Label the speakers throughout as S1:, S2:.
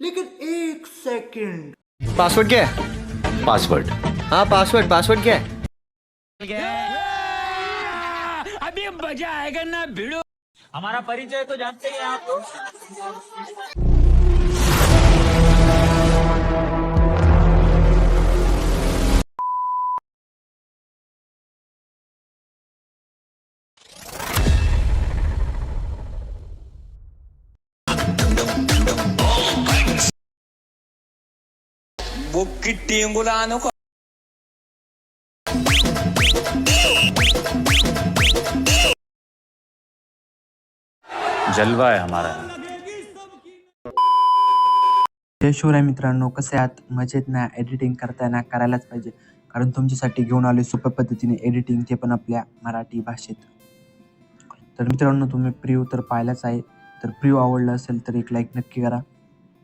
S1: लेकिन एक second.
S2: Password क्या है?
S3: पासवर्ड।
S2: हाँ पासवर्ड। पासवर्ड क्या है? अभी मज़ा आएगा ना भिड़ो।
S4: हमारा परिचय तो जानते हैं आप लोग वो किट्टी अंगुलानो को
S3: जलवा है हमारा।
S5: जय शिवराय मित्रांनो कसे आहात मजेत ना एडिटिंग करताना करायलाच पाहिजे. कारण तुमच्यासाठी घेऊन आले सोप्या पद्धतीने एडिटिंग ते पण आपल्या मराठी भाषेत. तर मित्रांनो तुम्ही प्रिव्ह्यू तर पाहिलाच आहे. तर प्रिव्ह्यू आवडला असेल तर एक लाईक नक्की करा.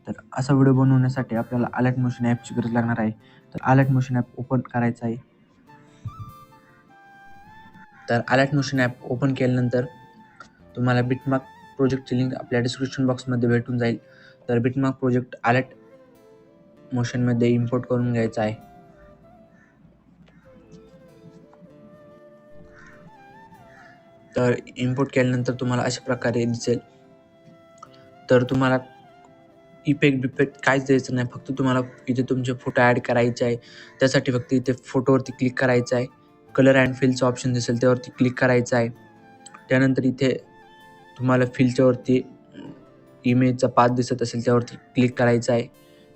S5: तर असा व्हिडिओ बनवण्यासाठी आपल्याला अलर्ट मोशन ॲपची गरज लागणार आहे. तर अलर्ट मोशन ॲप ओपन करायचं आहे. तर अलर्ट मोशन ॲप ओपन केल्यानंतर तुम्हाला बिटमार्क प्रोजेक्टची लिंक आपल्या डिस्क्रिप्शन बॉक्समध्ये भेटून जाईल. तर बिटमार्क प्रोजेक्ट अलर्ट मोशनमध्ये इम्पोर्ट करून घ्यायचा आहे. तर इम्पोर्ट केल्यानंतर तुम्हाला अशा प्रकारे दिसेल. तर तुम्हाला इफेक्ट बिफेक्ट काहीच द्यायचं नाही. फक्त तुम्हाला इथे तुमचे फोटो ॲड करायचे आहे. त्यासाठी फक्त इथे फोटोवरती क्लिक करायचं आहे. कलर अँड फिलचं ऑप्शन दिसेल त्यावरती क्लिक करायचं आहे. त्यानंतर इथे तुम्हाला फिलच्यावरती इमेजचा पाथ दिसत असेल त्यावरती क्लिक करायचा आहे.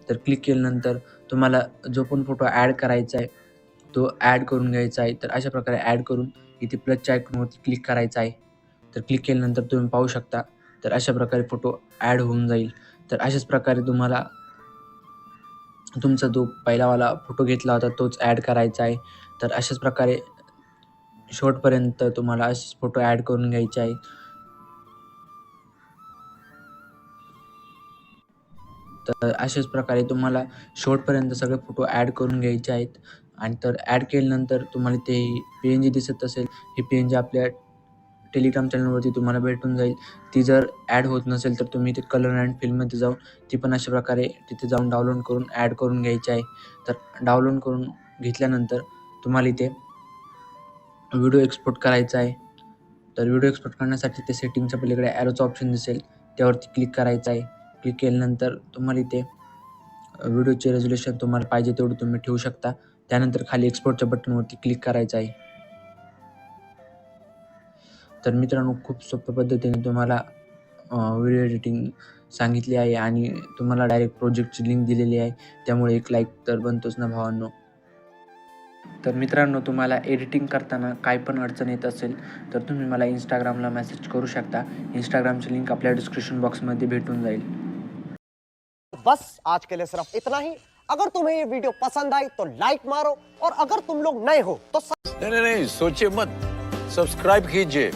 S5: तर क्लिक केल्यानंतर तुम्हाला जो पण फोटो ॲड करायचा आहे तो ॲड करून घ्यायचा आहे. तर अशा प्रकारे ॲड करून इथे प्लसच्या आयकॉनवरती क्लिक करायचा आहे. तर क्लिक केल्यानंतर तुम्ही पाहू शकता. तर अशा प्रकारे फोटो ॲड होऊन जाईल. तर अशाच प्रकारे तुम्हाला तुमचा जो पहिलावाला फोटो घेतला होता तोच ॲड करायचा आहे. तर अशाच प्रकारे शेवटपर्यंत तुम्हाला असेच फोटो ॲड करून घ्यायचे आहे. तर अशाच प्रकारे तुम्हाला शेवटपर्यंत सगळे फोटो ॲड करून घ्यायचे आहेत. आणि तर ॲड केल्यानंतर तुम्हाला ते पी एन जी दिसत असेल ही पी एन जी आपल्या टेलिग्राम चॅनलवरती तुम्हाला भेटून जाईल. ती जर ॲड होत नसेल तर तुम्ही ते कलर अँड फिल्ममध्ये जाऊन ती पण अशा प्रकारे तिथे जाऊन डाउनलोड करून ॲड करून घ्यायची आहे. तर डाउनलोड करून घेतल्यानंतर तुम्हाला इथे व्हिडिओ एक्सपोर्ट करायचा आहे. तर व्हिडिओ एक्सपोर्ट करण्यासाठी ते सेटिंगच्या पलीकडे ॲरोचं ऑप्शन दिसेल. त्यावरती क्लिक करायचं आहे. क्लिक केल्यानंतर तुम्हाला इथे व्हिडिओचे रेझोल्युशन तुम्हाला पाहिजे तेवढं तुम्ही ठेवू शकता. त्यानंतर खाली एक्सपोर्टच्या बटनवरती क्लिक करायचं आहे. तर मित्रांनो खूप सोप्या पद्धतीने तुम्हाला व्हिडिओ एडिटिंग सांगितली आहे आणि तुम्हाला डायरेक्ट प्रोजेक्टची लिंक दिलेली आहे. त्यामुळे एक लाईक तर बनतोच ना भावांनो. तर मित्रांनो तुम्हाला एडिटिंग करताना काय पण अडचण येत असेल तर तुम्ही मला इंस्टाग्रामला मेसेज करू शकता. इंस्टाग्रामची लिंक आपल्या डिस्क्रिप्शन बॉक्समध्ये भेटून जाईल.
S6: बस आज के लिए सिर्फ इतना ही. अगर तुम्हें ये वीडियो पसंद आई तो लाइक मारो. और अगर तुम लोग नए हो तो
S7: नहीं नहीं नहीं सोचिए मत. सब्सक्राइब कीजिए.